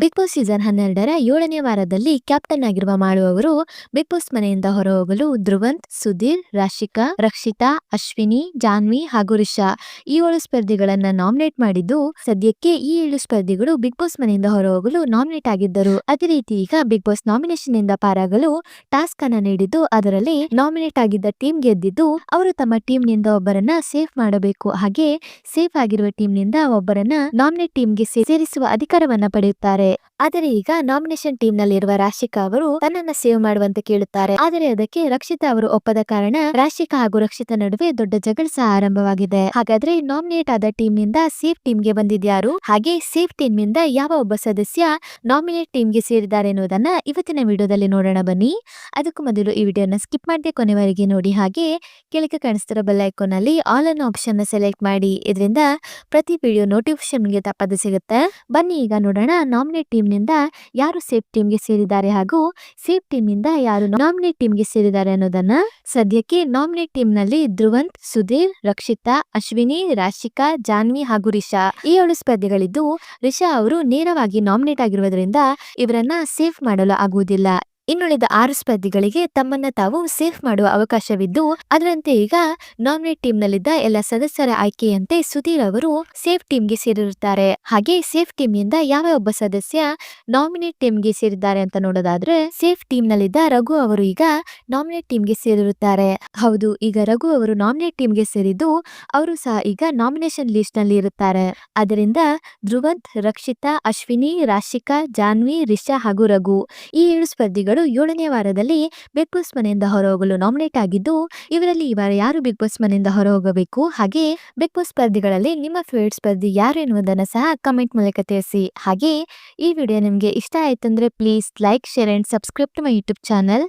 Big boss season ಹನ್ನೆರಡರ ಏಳನೇ ವಾರದಲ್ಲಿ ಕ್ಯಾಪ್ಟನ್ ಆಗಿರುವ ಮಾಳು ಅವರು ಬಿಗ್ ಬಾಸ್ ಮನೆಯಿಂದ ಹೊರಹೋಗಲು ಧ್ರುವಂತ್, ಸುಧೀರ್, ರಾಶಿಕಾ, ರಕ್ಷಿತಾ, ಅಶ್ವಿನಿ, ಜಾನ್ವಿ ಹಾಗೂ ರಿಷಾ ಈ ಏಳು ಸ್ಪರ್ಧಿಗಳನ್ನ ನಾಮಿನೇಟ್ ಮಾಡಿದ್ದು, ಸದ್ಯಕ್ಕೆ ಈ ಏಳು ಸ್ಪರ್ಧಿಗಳು ಬಿಗ್ ಬಾಸ್ ಮನೆಯಿಂದ ಹೊರಹೋಗಲು ನಾಮಿನೇಟ್ ಆಗಿದ್ದರು. ಅದೇ ರೀತಿ ಈಗ ಬಿಗ್ ಬಾಸ್ ನಾಮಿನೇಷನ್ ಇಂದ ಪಾರಾಗಲು ಟಾಸ್ಕ್ ಅನ್ನ ನೀಡಿದ್ದು, ಅದರಲ್ಲಿ ನಾಮಿನೇಟ್ ಆಗಿದ್ದ ಟೀಮ್ ಗೆದ್ದಿದ್ದು, ಅವರು ತಮ್ಮ ಟೀಮ್ನಿಂದ ಒಬ್ಬರನ್ನ ಸೇಫ್ ಮಾಡಬೇಕು. ಹಾಗೆ ಸೇಫ್ ಆಗಿರುವ ಟೀಮ್ನಿಂದ ಒಬ್ಬರನ್ನ ನಾಮಿನೇಟ್ ಟೀಮ್ಗೆ ಸೇರಿಸುವ ಅಧಿಕಾರವನ್ನ ಪಡೆಯುತ್ತಾರೆ. ಆದರೆ ಈಗ ನಾಮಿನೇಷನ್ ಟೀಮ್ ನಲ್ಲಿರುವ ರಾಶಿಕಾ ಅವರು ತನ್ನನ್ನ ಸೇವ್ ಮಾಡುವಂತೆ ಕೇಳುತ್ತಾರೆ. ಆದರೆ ಅದಕ್ಕೆ ರಕ್ಷಿತಾ ಅವರು ಒಪ್ಪದ ಕಾರಣ ರಾಶಿಕಾ ಹಾಗೂ ರಕ್ಷಿತಾ ನಡುವೆ ದೊಡ್ಡ ಜಗಳ ಸಹ ಆರಂಭವಾಗಿದೆ. ಹಾಗಾದ್ರೆ ನಾಮಿನೇಟ್ ಆದ ಟೀಮ್ನಿಂದ ಸೇಫ್ ಟೀಮ್ಗೆ ಬಂದಿದ್ಯಾರು? ಹಾಗೆ ಸೇಫ್ ಟೀಮ್ನಿಂದ ಯಾವ ಒಬ್ಬ ಸದಸ್ಯ ನಾಮಿನೇಟ್ ಟೀಮ್ಗೆ ಸೇರಿದ್ದಾರೆ ಎನ್ನುವುದನ್ನ ಇವತ್ತಿನ ವಿಡಿಯೋದಲ್ಲಿ ನೋಡೋಣ ಬನ್ನಿ. ಅದಕ್ಕೂ ಮೊದಲು ಈ ವಿಡಿಯೋನ ಸ್ಕಿಪ್ ಮಾಡದೆ ಕೊನೆವರೆಗೆ ನೋಡಿ. ಹಾಗೆ ಕೆಳಗೆ ಕಾಣಿಸ್ತಿರೋ ಬೆಲ್ ಐಕೋನ್ ಅಲ್ಲಿ ಆಲ್ ಅನ್ ಆಪ್ಷನ್ನ ಸೆಲೆಕ್ಟ್ ಮಾಡಿ. ಇದರಿಂದ ಪ್ರತಿ ವಿಡಿಯೋ ನೋಟಿಫಿಕೇಶನ್ಗೆ ತಪ್ಪದೆ ಸಿಗುತ್ತೆ. ಬನ್ನಿ ಈಗ ನೋಡೋಣ ನಾಮಿನೇಟ್ ಟೀಮ್ನಿಂದ ಯಾರು ಸೇಫ್ ಟೀಮ್ಗೆ ಸೇರಿದ್ದಾರೆ ಹಾಗೂ ಸೇಫ್ ಟೀಮ್ನಿಂದ ಯಾರು ನಾಮಿನೇಟ್ ಟೀಮ್ಗೆ ಸೇರಿದ್ದಾರೆ ಅನ್ನೋದನ್ನ ಸದ್ಯಕ್ಕೆ ನಾಮಿನೇಟ್ ಟೀಮ್ನಲ್ಲಿ ಧ್ರುವಂತ್, ಸುಧೀರ್, ರಕ್ಷಿತಾ, ಅಶ್ವಿನಿ, ರಾಶಿಕಾ, ಜಾನ್ವಿ ಹಾಗೂ ರಿಷಾ. ಈ ಏಳು ಸ್ಪರ್ಧೆಗಳಿದ್ದು ರಿಷಾ ಅವರು ನೇರವಾಗಿ ನಾಮಿನೇಟ್ ಆಗಿರುವುದರಿಂದ ಇವರನ್ನ ಸೇಫ್ ಮಾಡಲು ಆಗುವುದಿಲ್ಲ. ಇನ್ನುಳಿದ ಆರು ಸ್ಪರ್ಧಿಗಳಿಗೆ ತಮ್ಮನ್ನ ತಾವು ಸೇಫ್ ಮಾಡುವ ಅವಕಾಶವಿದ್ದು, ಅದರಂತೆ ಈಗ ನಾಮಿನೇಟ್ ಟೀಮ್ ನಲ್ಲಿದ್ದ ಎಲ್ಲ ಸದಸ್ಯರ ಆಯ್ಕೆಯಂತೆ ಸುಧೀರ್ ಅವರು ಸೇಫ್ ಟೀಮ್ಗೆ ಸೇರಿರುತ್ತಾರೆ. ಹಾಗೆ ಸೇಫ್ ಟೀಮ್ನಿಂದ ಯಾವ ಒಬ್ಬ ಸದಸ್ಯ ನಾಮಿನೇಟ್ ಟೀಮ್ಗೆ ಸೇರಿದ್ದಾರೆ ಅಂತ ನೋಡೋದಾದ್ರೆ ಸೇಫ್ ಟೀಮ್ ನಲ್ಲಿದ್ದ ರಘು ಅವರು ಈಗ ನಾಮಿನೇಟ್ ಟೀಮ್ಗೆ ಸೇರಿರುತ್ತಾರೆ. ಹೌದು, ಈಗ ರಘು ಅವರು ನಾಮಿನೇಟ್ ಟೀಮ್ಗೆ ಸೇರಿದ್ದು, ಅವರು ಸಹ ಈಗ ನಾಮಿನೇಷನ್ ಲಿಸ್ಟ್ನಲ್ಲಿ ಇರುತ್ತಾರೆ. ಅದರಿಂದ ಧ್ರುವಂತ್, ರಕ್ಷಿತಾ, ಅಶ್ವಿನಿ, ರಾಶಿಕಾ, ಜಾನ್ವಿ, ರಿಷಾ ಹಾಗೂ ರಘು ಈ ಏಳು ಸ್ಪರ್ಧಿಗಳು ಏಳನೇ ವಾರದಲ್ಲಿ ಬಿಗ್ ಬಾಸ್ ಮನೆಯಿಂದ ಹೊರಹೋಗಲು ನಾಮಿನೇಟ್ ಆಗಿದ್ದು, ಇವರಲ್ಲಿ ಈ ವಾರ ಯಾರು ಬಿಗ್ ಬಾಸ್ ಮನೆಯಿಂದ ಹೊರಹೋಗಬೇಕು? ಹಾಗೆ ಬಿಗ್ ಬಾಸ್ ಸ್ಪರ್ಧಿಗಳಲ್ಲಿ ನಿಮ್ಮ ಫೇವರೇಟ್ ಸ್ಪರ್ಧಿ ಯಾರು ಎನ್ನುವುದನ್ನು ಸಹ ಕಮೆಂಟ್ ಮೂಲಕ ತಿಳಿಸಿ. ಹಾಗೆ ಈ ವಿಡಿಯೋ ನಿಮಗೆ ಇಷ್ಟ ಆಯ್ತಂದ್ರೆ please like share and subscribe to my YouTube channel